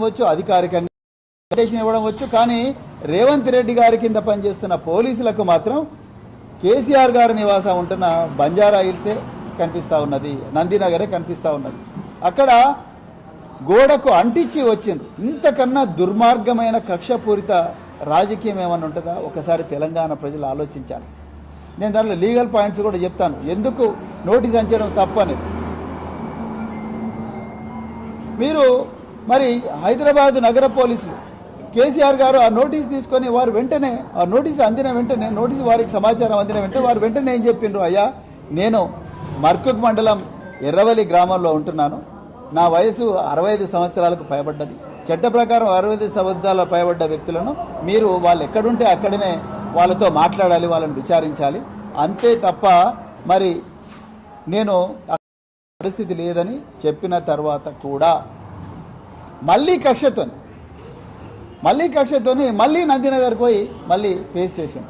వచ్చు అధికారికంగా ఇవ్వడం వచ్చు కానీ రేవంత్ రెడ్డి గారి కింద పనిచేస్తున్న పోలీసులకు మాత్రం కేసీఆర్ గారి నివాసం ఉంటున్న బంజారా హిల్సే కనిపిస్తూ ఉన్నది నందినగరే కనిపిస్తూ ఉన్నది. అక్కడ గోడకు అంటించి వచ్చింది. ఇంతకన్నా దుర్మార్గమైన కక్షపూరిత రాజకీయం ఏమన్నా ఉంటుందా? ఒకసారి తెలంగాణ ప్రజలు ఆలోచించాలి. నేను దాంట్లో లీగల్ పాయింట్స్ కూడా చెప్తాను. ఎందుకు నోటీస్ అంచడం తప్పనేది? మీరు మరి హైదరాబాద్ నగర పోలీసులు కేసీఆర్ గారు ఆ నోటీస్ తీసుకొని వారు వెంటనే ఆ నోటీస్ అందిన వెంటనే నోటీస్ వారికి సమాచారం అందిన వెంటనే వారు వెంటనే ఏం చెప్పిండ్రు? అయ్యా నేను మర్కుక్ మండలం ఎర్రవల్లి గ్రామంలో ఉంటున్నాను. నా వయసు అరవై ఐదు సంవత్సరాలకు పైబడ్డది. చట్ట ప్రకారం అరవై ఐదు సంవత్సరాల పైబడ్డ వ్యక్తులను మీరు వాళ్ళు ఎక్కడుంటే అక్కడనే వాళ్ళతో మాట్లాడాలి వాళ్ళని విచారించాలి. అంతే తప్ప మరి నేను పరిస్థితి లేదని చెప్పిన తర్వాత కూడా మళ్ళీ కక్షతో మళ్ళీ కక్షతో మళ్ళీ నందినగర్ పోయి మళ్ళీ ఫేస్ చేశాం.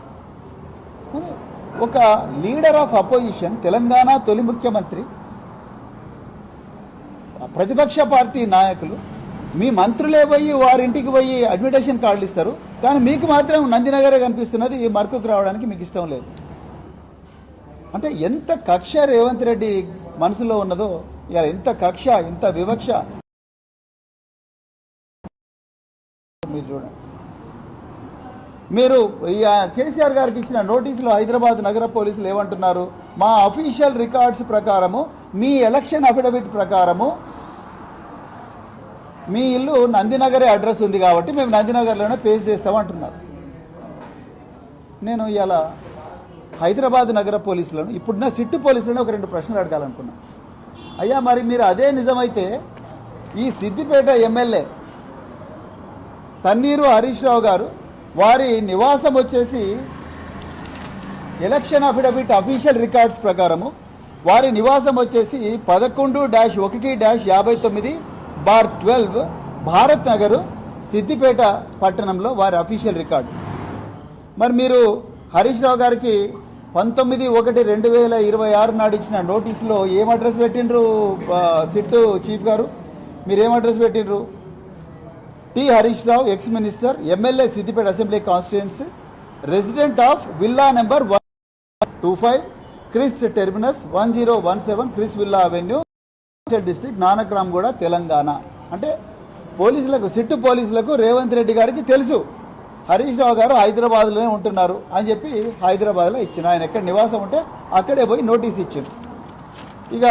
ఒక లీడర్ ఆఫ్ అపోజిషన్ తెలంగాణ తొలి ముఖ్యమంత్రి ప్రతిపక్ష పార్టీ నాయకులు మీ మంత్రులే పోయి వారింటికి పోయి అడ్మిటేషన్ కార్డులు ఇస్తారు కానీ మీకు మాత్రం నందినగరే కనిపిస్తున్నది ఈ మరకుకు రావడానికి మీకు ఇష్టం లేదు. అంటే ఎంత కక్ష రేవంత్ రెడ్డి మనసులో ఉన్నదో ఇలా ఎంత కక్ష ఎంత వివక్ష మీరు చూడండి. మీరు ఈ కేసీఆర్ గారికి ఇచ్చిన నోటీసులో హైదరాబాద్ నగర పోలీసులు ఏమంటున్నారు? మా అఫీషియల్ రికార్డ్స్ ప్రకారము మీ ఎలక్షన్ అఫిడవిట్ ప్రకారము మీ ఇల్లు నందినగరే అడ్రస్ ఉంది కాబట్టి మేము నందినగర్లోనే పేస్ చేస్తామంటున్నారు నేను ఇలా హైదరాబాద్ నగర పోలీసులను ఇప్పుడున్న సిట్టు పోలీసులను ఒక రెండు ప్రశ్నలు అడగాలనుకున్నాను అయ్యా మరి మీరు అదే నిజమైతే ఈ సిద్దిపేట ఎమ్మెల్యే తన్నీరు హరీష్ రావు గారు వారి నివాసం వచ్చేసి ఎలక్షన్ అఫిడవిట్ అఫీషియల్ రికార్డ్స్ ప్రకారము వారి నివాసం వచ్చేసి పదకొండు డాష్ ఒకటి డాష్ యాభై తొమ్మిది బార్ ట్వెల్వ్ భారత్ నగరు సిద్దిపేట పట్టణంలో వారి అఫీషియల్ రికార్డు. మరి మీరు హరీష్ రావు గారికి పంతొమ్మిది ఒకటి రెండు వేల ఇరవై ఆరు నాడు ఇచ్చిన నోటీసులో ఏం అడ్రస్ పెట్టిండ్రు సిట్టు చీఫ్ గారు? మీరు ఏం అడ్రస్ పెట్టిండ్రు? T Harish Rao ex minister MLA Siddipet assembly constituency resident of villa number one two five Chris terminus one zero one seven Chris villa avenue district Nanakramguda Telangana. అంటే పోలీసులకు sit పోలీసులకు రేవంత్ రెడ్డి గారికి తెలుసు. హరీష్ రావు గారు హైదరాబాద్లోనే ఉంటున్నారు అని చెప్పి హైదరాబాద్లో ఇచ్చిన. ఆయన ఎక్కడ నివాసం ఉంటే అక్కడే పోయి నోటీస్ ఇచ్చింది ఇక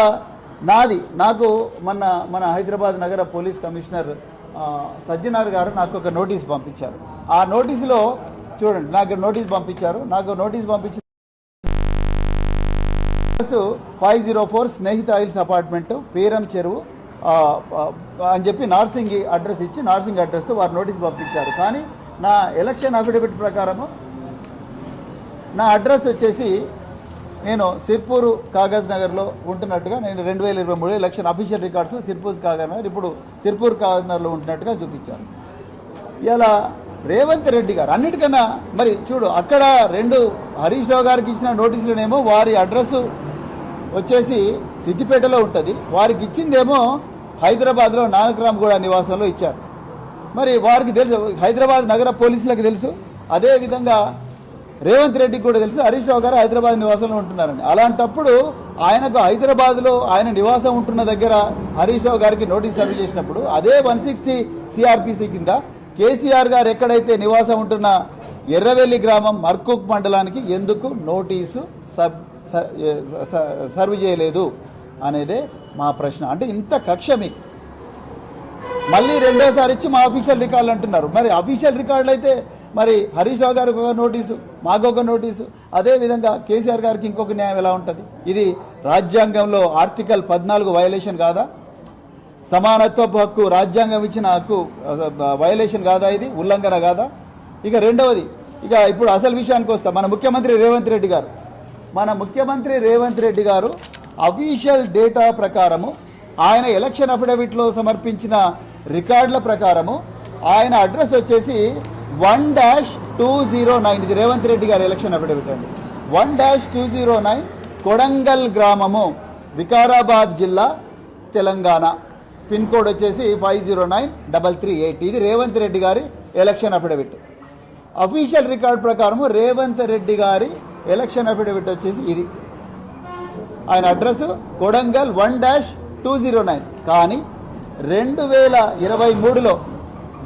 నాది నాకు మన మన హైదరాబాద్ నగర పోలీస్ కమిషనర్ సజ్జనార్ గారు నాకు ఒక నోటీస్ పంపించారు. ఆ నోటీసులో చూడండి నాకు నోటీస్ పంపించారు. నాకు నోటీస్ పంపించిన five zero four Snehitha oils apartment Peeram Cheruvu అని చెప్పి నార్సింగ్ అడ్రస్ ఇచ్చి నార్సింగ్ అడ్రస్తో వారు నోటీస్ పంపించారు. కానీ నా ఎలక్షన్ అఫిడవిట్ ప్రకారము నా అడ్రస్ వచ్చేసి నేను సిర్పూర్ కాగజ్ నగర్లో ఉంటున్నట్టుగా నేను రెండు వేల ఇరవై మూడు election official records Sirpur Kagaz Nagar ఇప్పుడు సిర్పూర్ కాగజ్ నగర్లో ఉంటున్నట్టుగా చూపించాను ఇలా రేవంత్ రెడ్డి గారు అన్నిటికన్నా మరి చూడు అక్కడ రెండు హరీష్ రావు గారికి ఇచ్చిన నోటీసులనేమో వారి అడ్రస్ వచ్చేసి సిద్దిపేటలో ఉంటుంది. వారికి ఇచ్చిందేమో హైదరాబాద్లో నానక్రామ్గూడ నివాసంలో ఇచ్చారు. మరి వారికి తెలుసు హైదరాబాద్ నగర పోలీసులకు తెలుసు. అదేవిధంగా రేవంత్ రెడ్డికి కూడా తెలుసు హరీష్ రావు గారు హైదరాబాద్ నివాసంలో ఉంటున్నారని. అలాంటప్పుడు ఆయనకు హైదరాబాద్లో ఆయన నివాసం ఉంటున్న దగ్గర హరీష్ రావు గారికి నోటీస్ సర్వ్ చేసినప్పుడు అదే వన్ సిక్స్టీ సిఆర్పిసి కింద కేసీఆర్ గారు ఎక్కడైతే నివాసం ఉంటున్న ఎర్రవెల్లి గ్రామం మర్కుక్ మండలానికి ఎందుకు నోటీసు సబ్ స- స- సర్వ్ చేయలేదు అనేదే మా ప్రశ్న. అంటే ఇంత కక్ష మీకు మళ్ళీ రెండోసారి ఇచ్చి మా అఫీషియల్ రికార్డులు అంటున్నారు. మరి అఫీషియల్ రికార్డులు అయితే మరి హరీష్ రావు గారికి ఒక నోటీసు మాకు ఒక నోటీసు. అదే విధంగా కేసీఆర్ గారికి ఇంకొక న్యాయం ఎలా ఉంటుంది? ఇది రాజ్యాంగంలో ఆర్టికల్ పద్నాలుగు వయలేషన్ కాదా? సమానత్వపు హక్కు రాజ్యాంగం ఇచ్చిన హక్కు వయలేషన్ కాదా ఇది? ఉల్లంఘన కాదా? ఇక రెండవది ఇక ఇప్పుడు అసలు విషయానికి వస్తాం. మన ముఖ్యమంత్రి రేవంత్ రెడ్డి గారు మన ముఖ్యమంత్రి రేవంత్ రెడ్డి గారు అఫీషియల్ డేటా ప్రకారము ఆయన ఎలక్షన్ అఫిడవిట్లో సమర్పించిన రికార్డుల ప్రకారము ఆయన అడ్రస్ వచ్చేసి one dash two zero nine ఇది రేవంత్ రెడ్డి గారి ఎలక్షన్ అఫిడవిట్ అండి. One dash two zero nine Kodangal గ్రామము వికారాబాద్ జిల్లా తెలంగాణ. పిన్ కోడ్ వచ్చేసి five zero nine double three eight. ఇది Revanth Reddy garu election affidavit official record ప్రకారము రేవంత్ రెడ్డి గారి ఎలక్షన్ అఫిడవిట్ వచ్చేసి ఇది. ఆయన address Kodangal one dash two zero nine. కానీ రెండు వేల ఇరవై మూడులో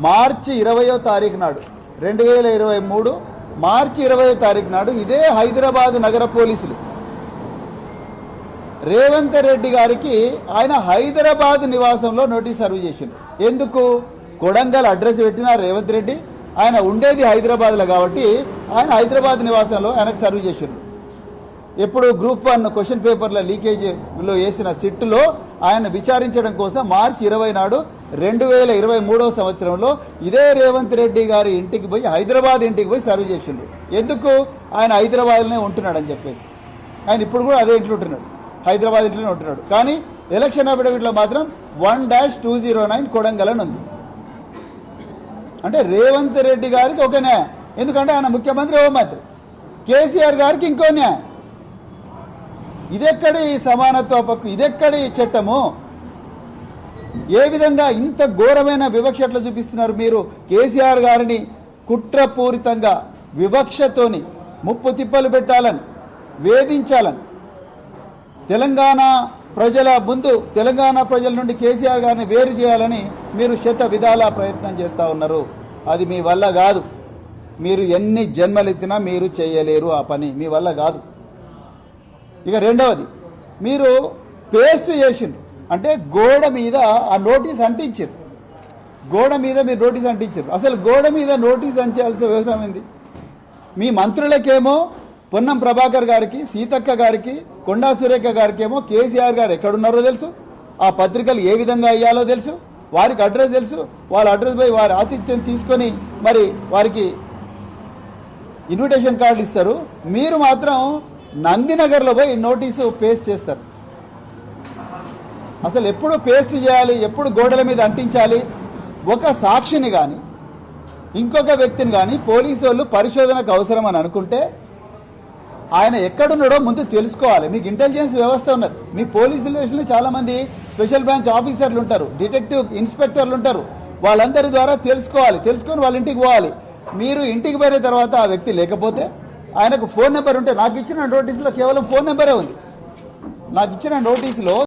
మార్చి ఇరవయో తారీఖు నాడు రెండు వేల ఇరవై మూడు మార్చి ఇరవై తారీఖు నాడు ఇదే హైదరాబాద్ నగర పోలీసులు. రేవంత్ రెడ్డి గారికి ఆయన హైదరాబాద్ నివాసంలో నోటీస్ సర్వ్ చేసింది ఎందుకు? కొడంగల్ అడ్రస్ పెట్టిన రేవంత్ రెడ్డి ఆయన ఉండేది హైదరాబాద్లో కాబట్టి ఆయన హైదరాబాద్ నివాసంలో ఆయనకు సర్వ్ చేసిండు. ఎప్పుడు గ్రూప్ వన్ క్వశ్చన్ పేపర్ల లీకేజ్లో వేసిన సిట్టులో ఆయన విచారించడం కోసం మార్చి ఇరవై నాడు రెండు వేల ఇరవై మూడవ సంవత్సరంలో ఇదే రేవంత్ రెడ్డి గారి ఇంటికి పోయి హైదరాబాద్ ఇంటికి పోయి సర్వ్ చేసిండు. ఎందుకు? ఆయన హైదరాబాద్లోనే ఉంటున్నాడని చెప్పేసి. ఆయన ఇప్పుడు కూడా అదే ఇంట్లో ఉంటున్నాడు. హైదరాబాద్ ఇంట్లోనే ఉంటున్నాడు. కానీ ఎలక్షన్ అఫిడవిట్లో మాత్రం one dash two zero nine Kodangal అని ఉంది. అంటే రేవంత్ రెడ్డి గారికి ఒక న్యాయం. ఎందుకంటే ఆయన ముఖ్యమంత్రి హోంమంత్రి. కేసీఆర్ గారికి ఇంకో న్యాయం. ఇదెక్కడి సమానత్వ పక్కు ఇదెక్కడి చట్టము? ఏ విధంగా ఇంత ఘోరమైన వివక్ష ఎట్లా చూపిస్తున్నారు మీరు? కేసీఆర్ గారిని కుట్రపూరితంగా వివక్షతోని ముప్పు తిప్పలు పెట్టాలని వేధించాలని తెలంగాణ ప్రజల ముందు తెలంగాణ ప్రజల నుండి కేసీఆర్ గారిని వేరు చేయాలని మీరు శత విధాల ప్రయత్నం చేస్తూ ఉన్నారు. అది మీ వల్ల కాదు. మీరు ఎన్ని జన్మలెత్తినా మీరు చేయలేరు ఆ పని. మీ వల్ల కాదు. ఇక రెండవది మీరు పేస్ట్ చేసిండ్రు. అంటే గోడ మీద ఆ నోటీస్ అంటించారు. గోడ మీద మీరు నోటీస్ అంటించారు. అసలు గోడ మీద నోటీస్ అంచాల్సిన అవసరం ఏంది? మీ మంత్రులకేమో పొన్నం ప్రభాకర్ గారికి సీతక్క గారికి కొండా సురేఖ గారికి ఏమో కేసీఆర్ గారు ఎక్కడున్నారో తెలుసు. ఆ పత్రికలు ఏ విధంగా అయ్యాలో తెలుసు. వారికి అడ్రస్ తెలుసు. వాళ్ళ అడ్రస్ పోయి వారి ఆతిథ్యం తీసుకొని మరి వారికి ఇన్విటేషన్ కార్డులు ఇస్తారు. మీరు మాత్రం నందినగర్లో పోయి నోటీసు పేస్ట్ చేస్తారు. అసలు ఎప్పుడు పేస్ట్ చేయాలి ఎప్పుడు గోడల మీద అంటించాలి? ఒక సాక్షిని కానీ ఇంకొక వ్యక్తిని కానీ పోలీసు వాళ్ళు పరిశోధనకు అవసరం అని అనుకుంటే ఆయన ఎక్కడున్నాడో ముందు తెలుసుకోవాలి. మీకు ఇంటెలిజెన్స్ వ్యవస్థ ఉన్నది. మీ పోలీస్ స్టేషన్లో చాలామంది స్పెషల్ బ్రాంచ్ ఆఫీసర్లు ఉంటారు డిటెక్టివ్ ఇన్స్పెక్టర్లు ఉంటారు. వాళ్ళందరి ద్వారా తెలుసుకోవాలి. తెలుసుకొని వాళ్ళ ఇంటికి పోవాలి. మీరు ఇంటికి పోయిన తర్వాత ఆ వ్యక్తి లేకపోతే ఆయనకు ఫోన్ నెంబర్ ఉంటే నాకు ఇచ్చిన నోటీసులో కేవలం ఫోన్ నెంబరే ఉంది. నాకు ఇచ్చిన నోటీసులో